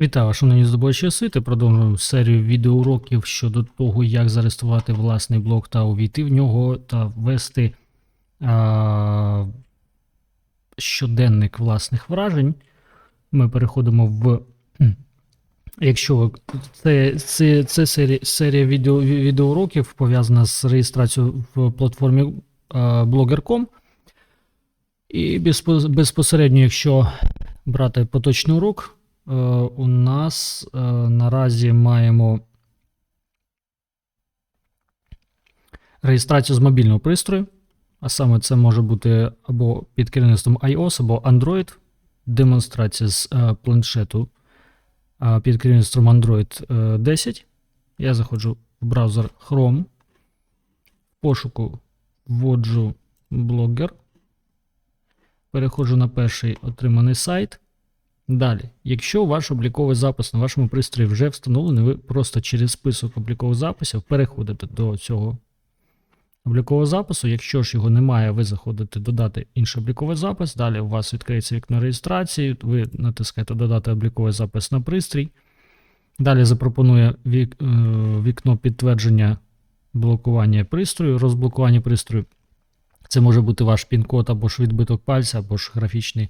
Вітаю, шановні здобувачі освіти. Продовжуємо серію відеоуроків щодо того, як зареєструвати власний блог та увійти в нього та ввести а, щоденник власних вражень. Ми переходимо в. Якщо це, це, це серія, серія відео, відеоуроків пов'язана з реєстрацією в платформі Blogger.com. І безпосередньо, якщо брати поточний урок, у нас е, наразі маємо реєстрацію з мобільного пристрою, а саме це може бути або під керівництвом iOS, або Android, демонстрація з е, планшету е, під керівництвом Android е, 10. Я заходжу в браузер Chrome, пошуку вводжу блогер, переходжу на перший отриманий сайт. Далі, якщо ваш обліковий запис на вашому пристрої вже встановлений, ви просто через список облікових записів переходите до цього облікового запису. Якщо ж його немає, ви заходите додати інший обліковий запис. Далі у вас відкриється вікно реєстрації, ви натискаєте додати обліковий запис на пристрій. Далі запропонує вік, е, вікно підтвердження блокування пристрою, розблокування пристрою. Це може бути ваш пін-код або ж відбиток пальця, або ж графічний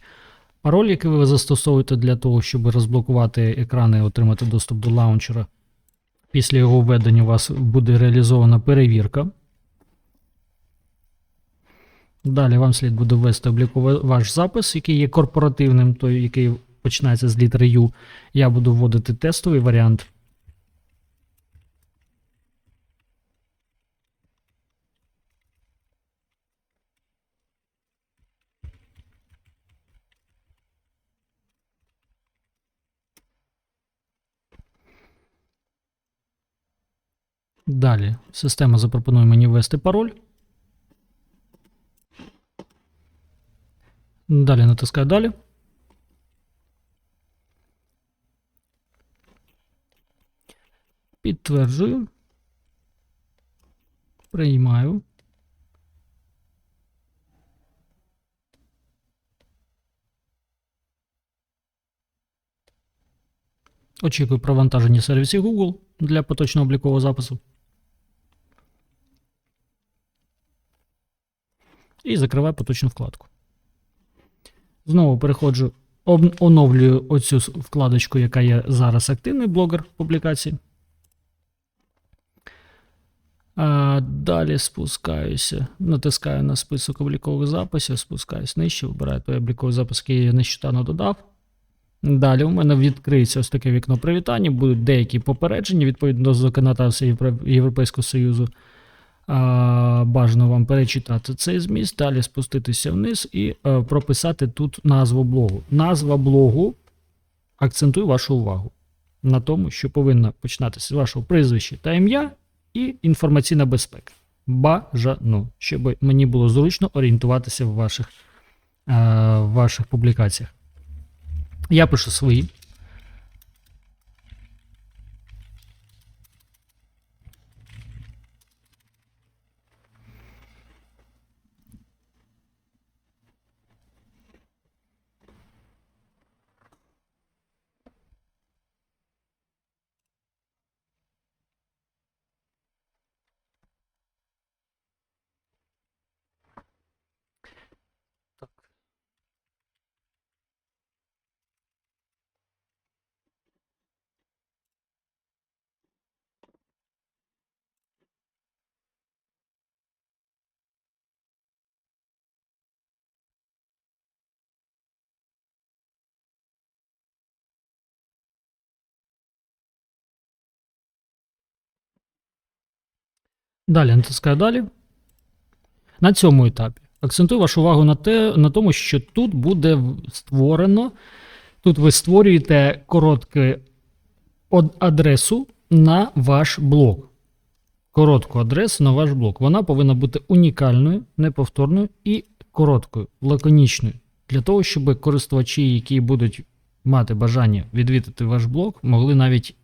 пароль, який ви застосовуєте для того, щоб розблокувати екрани і отримати доступ до лаунчера. Після його введення у вас буде реалізована перевірка. Далі вам слід буде ввести обліковий ваш запис, який є корпоративним, той, який починається з літери U. Я буду вводити тестовий варіант. Далі система запропонує мені ввести пароль. Далі натискаю далі. Підтверджую. Приймаю. Очікую провантаження сервісів Google для поточного облікового запису. І закриваю поточну вкладку. Знову переходжу, оновлюю оцю вкладочку, яка є зараз активний блогер публікації. А, далі спускаюся, натискаю на список облікових записів, спускаюсь нижче, вибираю той обліковий запис, який я нещодавно додав. Далі у мене відкриється ось таке вікно привітання, будуть деякі попередження відповідно до законодавства Європейського Союзу. Бажано вам перечитати цей зміст, далі спуститися вниз і е, прописати тут назву блогу. Назва блогу акцентує вашу увагу на тому, що повинна починатися з вашого прізвища та ім'я і інформаційна безпека. Бажано, щоб мені було зручно орієнтуватися в ваших, е, в ваших публікаціях. Я пишу свої. Далі натискаю далі. На цьому етапі акцентую вашу увагу на, те, на тому, що тут буде створено. Тут ви створюєте коротку адресу на ваш блог. Коротку адресу на ваш блог. Вона повинна бути унікальною, неповторною і короткою, лаконічною. Для того, щоб користувачі, які будуть мати бажання відвідати ваш блог, могли навіть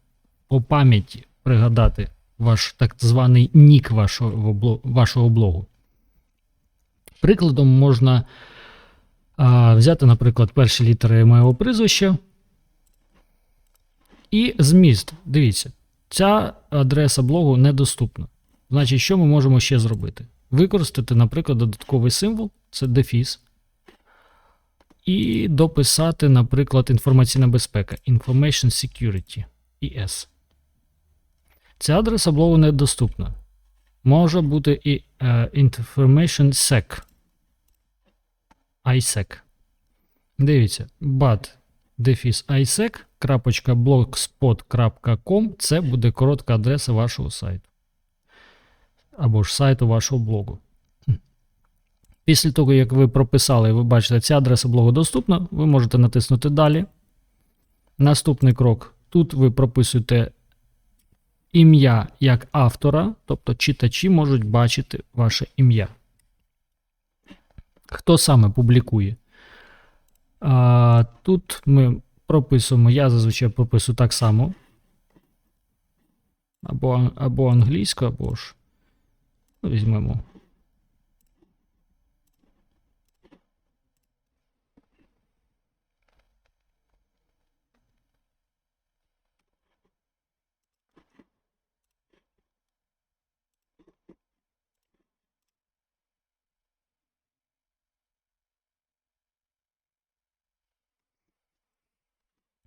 по пам'яті пригадати ваш так званий нік вашого, вашого блогу. Прикладом можна а, взяти, наприклад, перші літери моєго прізвища І зміст. Дивіться, ця адреса блогу недоступна. Значить, що ми можемо ще зробити? Використати, наприклад, додатковий символ, це дефіс. І дописати, наприклад, інформаційна безпека Information Security IS. Ця адреса блогу недоступна. Може бути і е, Information Sec. ISEC. Дивіться, bat дефіс isec.blogspot.com це буде коротка адреса вашого сайту. Або ж сайту вашого блогу. Після того, як ви прописали, і ви бачите, ця адреса блогу доступна, ви можете натиснути Далі. Наступний крок. Тут ви прописуєте ім'я як автора, тобто читачі можуть бачити ваше ім'я. Хто саме публікує? А, Тут ми прописуємо, я зазвичай прописую так само. Або, або англійською, або ж. ну, Візьмемо.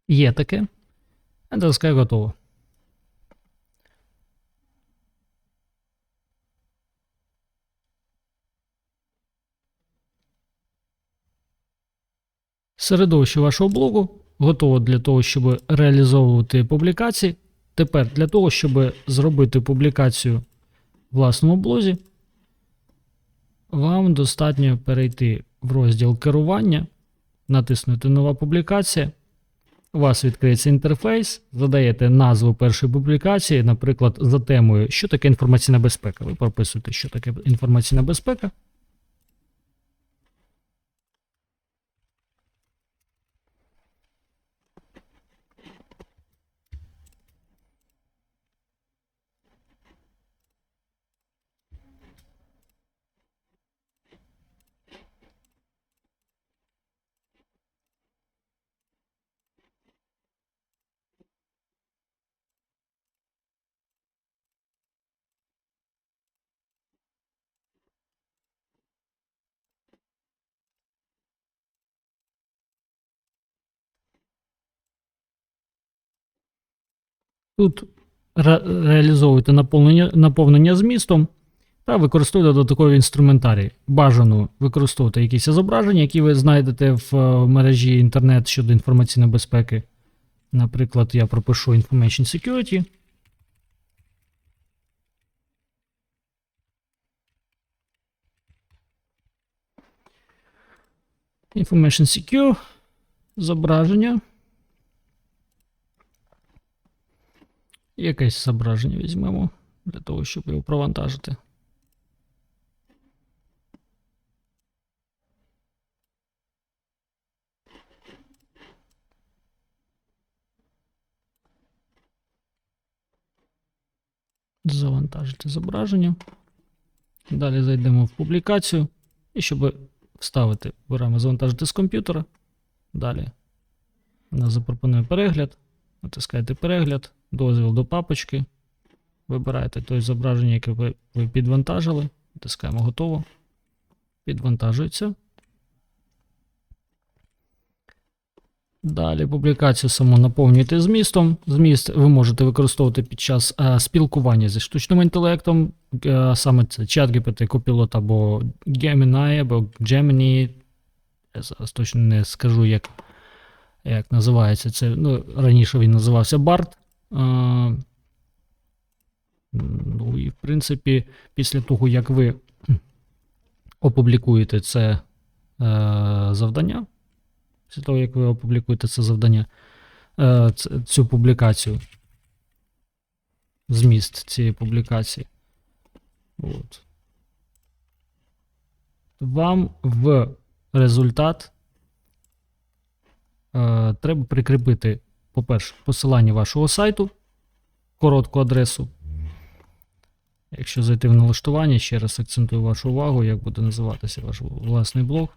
Є таке. Натискаю готово. Середовище вашого блогу готово для того, щоб реалізовувати публікації. Тепер для того, щоб зробити публікацію в власному блозі, вам достатньо перейти в розділ керування, натиснути Нова публікація. У вас відкриється інтерфейс, задаєте назву першої публікації, наприклад, за темою, що таке інформаційна безпека. Ви прописуєте, що таке інформаційна безпека. Тут ре- реалізовуєте наповнення, наповнення змістом та використовуєте додаткові інструментарії. Бажано використовувати якісь зображення, які ви знайдете в е, мережі інтернет щодо інформаційної безпеки. Наприклад, я пропишу Information Security. Information Secure. Зображення. Якесь зображення візьмемо для того, щоб його провантажити. Завантажити зображення. Далі зайдемо в публікацію. І щоб вставити, беремо завантажити з комп'ютера. Далі вона запропонує перегляд. Натискаєте перегляд, дозвіл до папочки. Вибираєте той зображення, яке ви, підвантажили. Натискаємо готово. Підвантажується. Далі публікацію саму наповнюєте змістом. Зміст ви можете використовувати під час е, спілкування зі штучним інтелектом. Е, саме це ChatGPT, Copilot або Gemini, або Gemini. Я зараз точно не скажу, як, як називається це. Ну, раніше він називався BART. Ну і в принципі, після того, як ви опублікуєте це е, завдання, після того, як ви опублікуєте це завдання, е, цю публікацію, зміст цієї публікації. От. Вам в результат е, треба прикріпити, по-перше, посилання вашого сайту, коротку адресу. Якщо зайти в налаштування, ще раз акцентую вашу увагу, як буде називатися ваш власний блог.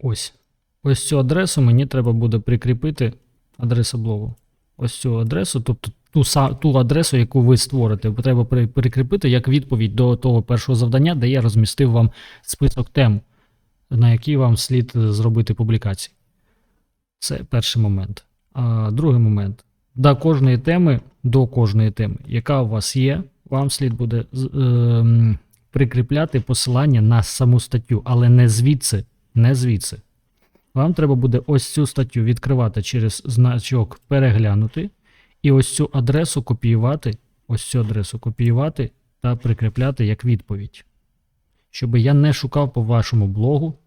Ось. Ось цю адресу мені треба буде прикріпити адреса блогу. Ось цю адресу, тобто ту, ту адресу, яку ви створите, треба при- прикріпити як відповідь до того першого завдання, де я розмістив вам список тем, на які вам слід е, зробити публікації. Це перший момент. А другий момент. До кожної теми, до кожної теми, яка у вас є, вам слід буде ем, прикріпляти посилання на саму статтю, але не звідси, не звідси. Вам треба буде ось цю статтю відкривати через значок переглянути, і ось цю адресу копіювати, ось цю адресу копіювати та прикріпляти як відповідь. Щоб я не шукав по вашому блогу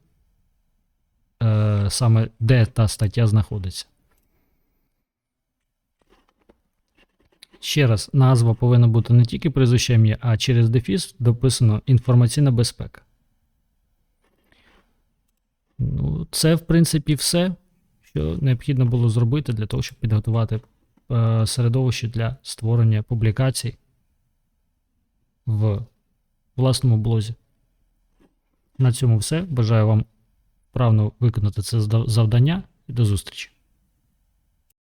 е, саме де та стаття знаходиться. Ще раз, назва повинна бути не тільки прізвище ім'я, а через дефіс дописано інформаційна безпека. Ну, це, в принципі, все, що необхідно було зробити для того, щоб підготувати середовище для створення публікацій в власному блозі. На цьому все. Бажаю вам вправно виконати це завдання і до зустрічі.